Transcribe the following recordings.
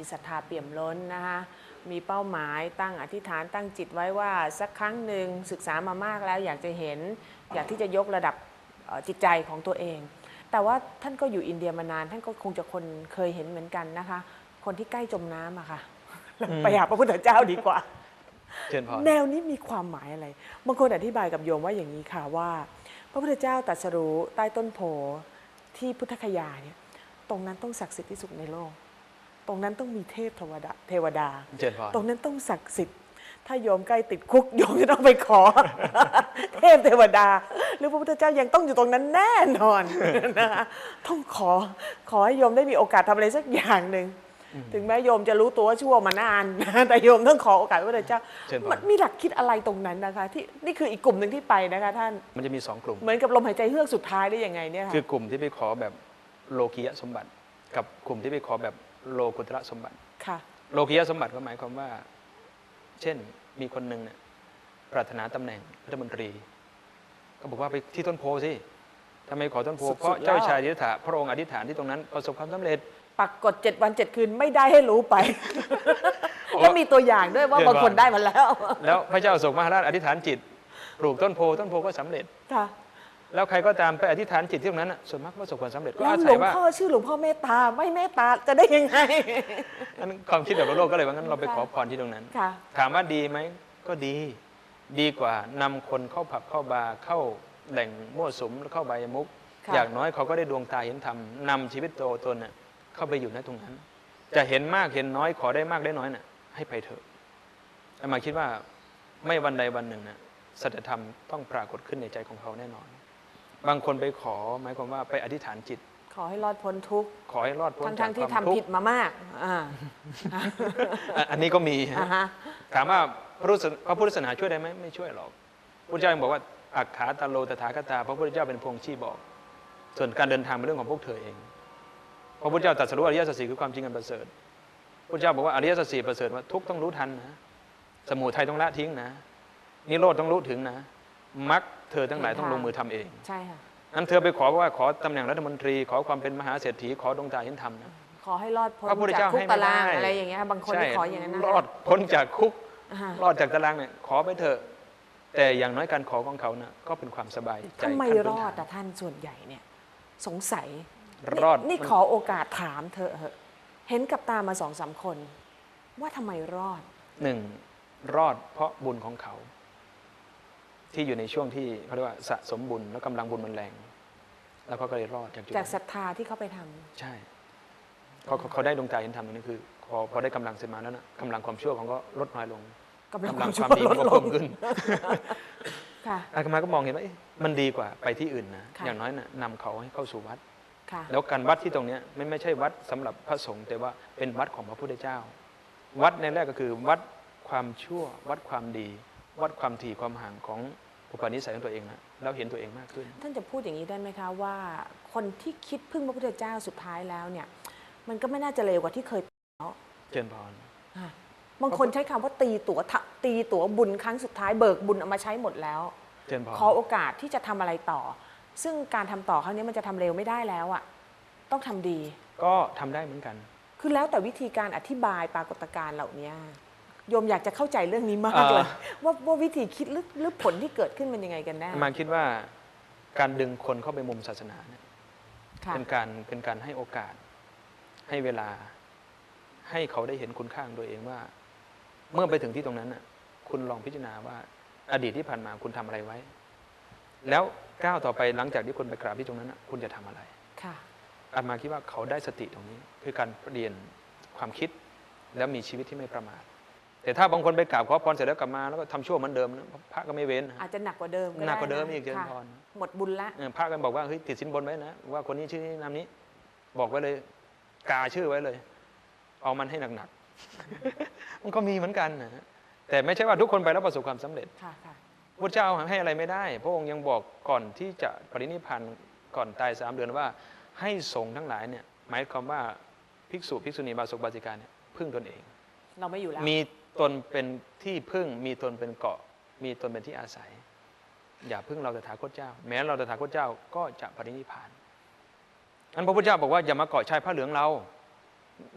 มีศรัทธาเปี่ยมล้นนะคะมีเป้าหมายตั้งอธิษฐานตั้งจิตไว้ว่าสักครั้งหนึ่งศึกษามามากแล้วอยากจะเห็น อยากที่จะยกระดับเอ่อจิตใจของตัวเอง แต่ว่าท่านก็อยู่อินเดียมานาน ท่านก็คงจะคนเคยเห็นเหมือนกันนะคะ คนที่ใกล้จมน้ำอะค่ะไปหาพระพุทธเจ้าดีกว่าเชิญพรแนวนี้มีความหมายอะไรบางคนอธิบายกับโยมว่าอย่างนี้ค่ะว่า พระพุทธเจ้าตรัสรู้ใต้ต้นโพที่พุทธคยาเนี่ยตรงนั้นต้องศักดิ์สิทธิ์ที่สุดในโลก ตรงนั้นต้องมีเทพเทวดาเทวดาเชิญพรตรงนั้นต้องศักดิ์สิทธิ์ ถ้าโยมใกล้ติดคุกโยมจะต้องไปขอ เทพเทวดา หรือพระพุทธเจ้ายังต้องอยู่ตรงนั้นแน่นอนนะคะต้องขอขอให้โยมได้มีโอกาสทำอะไรสักอย่างหนึ่งถึงแม้โยมจะรู้ตัวว่าชั่วมานานแต่โยมต้องขอโอกาสพระพุทธเจ้าเชิญพรมันมีหลักคิดอะไรตรงนั้นนะคะที่นี่คืออีกกลุ่มหนึ่งที่ไปนะคะท่านมันจะมีสองกลุ่มเหมือนกับลมหายใจเฮือกสุดท้ายได้ยังไงเนี่ยคืค่ะอกลุ่มที่ไปขอแบบโลกียสมบัติกับกลุ่มที่ไปขอแบบ โลกุตระสมบัติค่ะโลกียสมบัติก็หมายความว่า เช่นมีคนหนึ่งเนี่ยปรารถนาตำแหน่งรัฐมนตรี ก็บอกว่าไปที่ต้นโพสิทำไมขอต้นโพสุดๆเพราะเจ้าแล้วชายดิษฐาพระองค์อธิษฐานที่ตรงนั้นประสบความสำเร็จ ปักกดเจ็ดวันเจ็ดคืนไม่ได้ให้รู้ไป แล้วมีตัวอย่างด้วยว่าเดือนบางคนวันได้มาแล้ว แล้วพระเจ้าโศกมหาราชอธิษฐานจิตปลูกต้นโพต้นโพก็สำเร็จค่ะ แล้วใครก็ตามไปอธิษฐานจิตที่ตรงนั้นน่ะส่วนมากก็ประสบความสำเร็จก็แล้วอาหลศัวยงว่าพ่อชื่อหลวงพ่อเมตตาไม่เมตตาจะได้ยังไงอันนั้นความคิดแบบโลกก็เลยว่างั้นเราไปขอพรที่ตรงนั้นค่ะถามว่าดีไหมก็ดี ดีกว่านำคนเข้าผับเข้าบาร์เข้าแหล่งมั่วสุมแล้วเข้าใบายมุกค่ะอย่างน้อยเขาก็ได้ดวงตาเห็นธรรมนำชีวิตตัวตนน่ะเข้าไปอยู่ในตรงนั้น จะเห็นมากเห็นน้อยขอได้มากได้น้อยน่ะ ให้ไปเถอะอามาคิดว่าไม่วันใดวันหนึ่งน่ะสัจธรรมต้องปรากฏขึ้นในใจของเขาแน่นอน บางคนไปขอหมายความว่าไปอธิษฐานจิต ขอให้รอดพ้นทุกข์ขอให้รอดพ้นทั้งจาทั้กงๆที่ความทำทุกผิดข์มามากอ่า อะอันนี้ก็มีฮะ อ่าฮะ ถามว่าพระพุทธศาสพระพุทธศาสนาช่วยได้ไหมไม่ช่วยหรอกพระเจ้ายังบอกว่าอักขาตาโลตถาคตา พระพุทธเจ้าเป็นพงชี้บอก ส่วนการเดินทางเป็นเรื่องของพวกเธอเอง พระพุทธเจ้าตรัสรู้อริยสัจสี่คือความจริงอันประเสริฐพระเจ้าบอกว่าอริยสัจสี่ประเสริฐว่าทุกข์ต้องรู้ทันนะสมุทัยต้องละทิ้งนะนิโรธต้องรู้ถึงนะมรรค เธอทั้งหลายต้องลงมือทำเองใช่ค่ะนั้นเธอไปขอว่าขอตำแหน่งรัฐมนตรีขอความเป็นมหาเศรษฐีขอดวงตาเห็นธรรมนะขอให้รอดพ้นพระพุทธจากเจ้าคุกให้ไม่ตารางได้อะไรอย่างเงี้ยบางคนที่ขออย่างนั้นนะรอดพ้นจากคุกอ่าฮะรอดจากตารางเนี่ยขอไปเถอะแต่อย่างน้อยการขอของเขาน่ะก็เป็นความสบายใจทำไมขั้นพื้นรอดฐานแต่ท่านส่วนใหญ่เนี่ย สงสัยรอดนี่นี่ขอโอกาสถามเธอะเหอะเห็นกับตามาสองสามคน ว่าทำไมรอดหนึ่งรอดเพราะบุญของเขา ที่อยู่ในช่วงที่เขาเรียกว่าสะสมบุญแล้วกำลังบุญมันแรง แล้วเขาก็เลยรอดจากจุดจากนั้นศรัทธาที่เขาไปทำใช่เขาเขาเขาได้ดวงใจเห็นธรรมตรงนี้คือพอพอได้กำลังเสร็จมาแล้วนะกำลังความชั่วของเขาก็ลดน้อยลงกำลังกำคลัวางมคชั่วาวมดีลมันดก็ลเพิ่งมขึ้น ค่ะ อาตมาก็มองเห็นว่าเอ๊ะมันดีกว่าไปที่อื่นนะค่ะ อย่างน้อยนะนำเขาให้เข้าสู่วัด ค่ะแล้วการวัดที่ตรงเนี้ยไม่ไม่ใช่วัดสำหรับพระสงฆ์แต่ว่าเป็นวัดของพระพุทธเจ้า วัดในแรกก็คือวัดความชั่ว วัดความดี วัดความถี่ความห่างของอุปนิสัยของตัวเองนะแล้วเห็นตัวเองมากขึ้น ท่านจะพูดอย่างนี้ได้ไหมคะว่า คนที่คิดพึ่งพระพุทธเจ้าสุดท้ายแล้วเนี่ย มันก็ไม่น่าจะเลวกว่าที่เคยเป็นแล้วเจริญพรอะบางคนใช้คำว่าตีตั๋วทะตีตั๋วบุญครั้งสุดท้ายเบิกบุญเอามาใช้หมดแล้วเจริญพรขอโอกาสที่จะทำอะไรต่อ ซึ่งการทำต่อครั้งนี้มันจะทำเร็วไม่ได้แล้วอะต้องทำดี ก็ทำได้เหมือนกัน คือแล้วแต่วิธีการอธิบายปรากฏการณ์เหล่านี้ โยมอยากจะเข้าใจเรื่องนี้มากเลยว่าว่าวิธีคิดหรือหรือผลที่เกิดขึ้นมันยังไงกันแน่มาคิดว่าการดึงคนเข้าไปมุมศาสนาเนี่ยค่ะเป็นการเป็นการให้โอกาส ให้เวลา ให้เขาได้เห็นคุณค่าของตัวเองว่า เมื่อไปถึงที่ตรงนั้นน่ะ คุณลองพิจารณาว่า อดีตที่ผ่านมาคุณทำอะไรไว้ แล้วก้าวต่อไปหลังจากที่คุณไปกราบที่ตรงนั้นน่ะ คุณจะทำอะไรค่ะอาตมาคิดว่าเขาได้สติตรงนี้ คือการเปลี่ยนความคิดแล้วมีชีวิตที่ไม่ประมาท แต่ถ้าบางคนไปกราบขอพรเสร็จแล้วกลับมาแล้วก็ทำชั่วเหมือนเดิมนะพระก็ไม่เว้นนะ อาจจะหนักกว่าเดิมหนักกว่าไเดิมอีกเจริญค่ะพร หมดบุญละ เออพระกันบอกว่าเฮ้ยติดสินบนไว้นะว่าคนนี้ชื่อนี้นามนี้ บอกไว้เลย กาชื่อไว้เลย เอามันให้หนักๆ มันก็มีเหมือนกันนะฮะแต่ไม่ใช่ว่าทุกคนไปแล้วประสบความสำเร็จ ค่ะค่ะ พระเจ้าให้อะไรไม่ได้ พระองค์ยังบอกก่อนที่จะปรินิพพานก่อนตายสามเดือนว่า ให้สงฆ์ทั้งหลายเนี่ยหมายความว่าภิกษุภิกษุณีบาศกบาสิกาเนี่ยพึ่งตนเอง เราไม่อยู่แล้ว มีตนเป็นที่พึ่ง มีตนเป็นเกาะ มีตนเป็นที่อาศัย อย่าพึ่งเราแต่ถาคตเจ้า แม้เราตถาคตเจ้าก็จะปรินิพพานอันพระพุทธเจ้าบอกว่าอย่ามาเกาะชายผ้าเหลืองเรา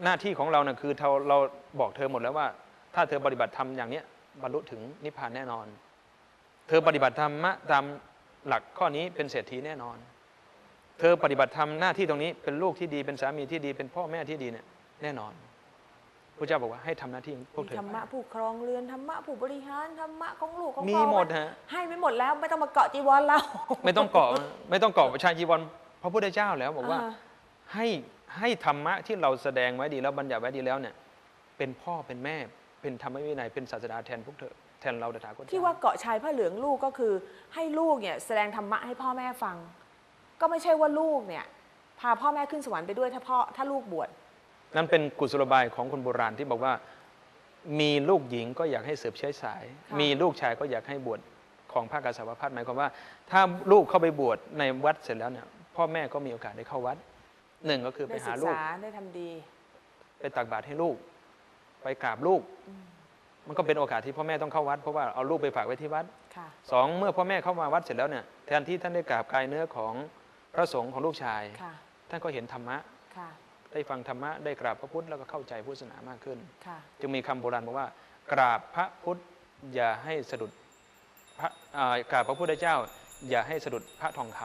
หน้าที่ของเรานะ่ะคือเราเราบอกเธอหมดแล้วว่า ถ้าเธอปฏิบัติธรรมอย่างเนี้ยบรรลุถึงนิพพานแน่นอน เธอปฏิบัติธรรมะตามหลักข้อนี้เป็นเศรษฐีแน่นอน เธอปฏิบัติธรรมหน้าที่ตรงนี้เป็นลูกที่ดีเป็นสามีที่ดีเป็นพ่อแม่ที่ดีเนี่ยแน่นอน พระเจ้าบอกว่าให้ทำหน้าที่ของพวกมีเธอธรรมะไปผู้ครองเรือนธรรมะผู้บริหารธรรมะของลูกของมีพ่อหมดฮะให้ไม่หมดแล้วไม่ต้องมาเกาะจีวรเราไม่ต้องเกาะไม่ต้องเกาะประชาจีวรพระพุทธเจ้าแล้วบอกว่าอ่าให้ให้ธรรมะที่เราแสดงไว้ดีแล้วบัญญัติไว้ดีแล้วเนี่ย เป็นพ่อเป็นแม่เป็นธรรมวินัยเป็นศาสดาแทนพวกเธอแทนเราตถาคตที่ว่าเกาะชายผ้าเหลืองลูกก็คือ ให้ลูกเนี่ยแสดงธรรมะให้พ่อแม่ฟัง ก็ไม่ใช่ว่าลูกเนี่ยพาพ่อแม่ขึ้นสวรรค์ไปด้วยถ้าพ่อถ้าลูกบวช นั่นเป็นกุศโลบายของคนโบราณที่บอกว่า มีลูกหญิงก็อยากให้สืบเชื้อสาย มีลูกชายก็อยากให้บวชของภาคกาสาวพัฒหมายความว่า ถ้าลูกเข้าไปบวชในวัดเสร็จแล้วเนี่ยพ่อแม่ก็มีโอกาสได้เข้าวัดหนึ่งก็คือไปได้หาศึกลูกษาได้ทำดี ไปตักบาตรให้ลูก ไปกราบลูก มันก็เป็นโอกาสที่พ่อแม่ต้องเข้าวัด เพราะว่าเอาลูกไปฝากไว้ที่วัดค่ะสองเมื่อพ่อแม่เข้ามาวัดเสร็จแล้วเนี่ยแทนที่ท่านได้กราบกายเนื้อของพระสงฆ์ของลูกชายค่ะท่านก็เห็นธรรมะค่ะ ได้ฟังธรรมะได้กราบพระพุทธแล้วก็เข้าใจพุทธศาสนามากขึ้นค่ะจึงมีคำโบราณบอกว่า กราบพระพุทธอย่าให้สะดุดพระอ่ากราบพระพุทธเจ้า อย่าให้สะดุดพระทองค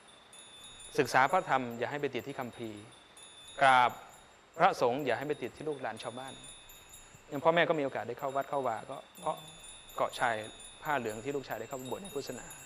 ำศึกษาพระธรรมอย่าให้ไปติดที่คัมภีร์กราบพระสงฆ์อย่าให้ไปติดที่ลูกหลานชาวบ้านอย่างพ่อแม่ก็มีโอกาสได้เข้าวัดเข้าวาก็เพราะเกาะชายผ้าเหลืองที่ลูกชายได้เข้าบวชในพุทธศาสนาค่ะ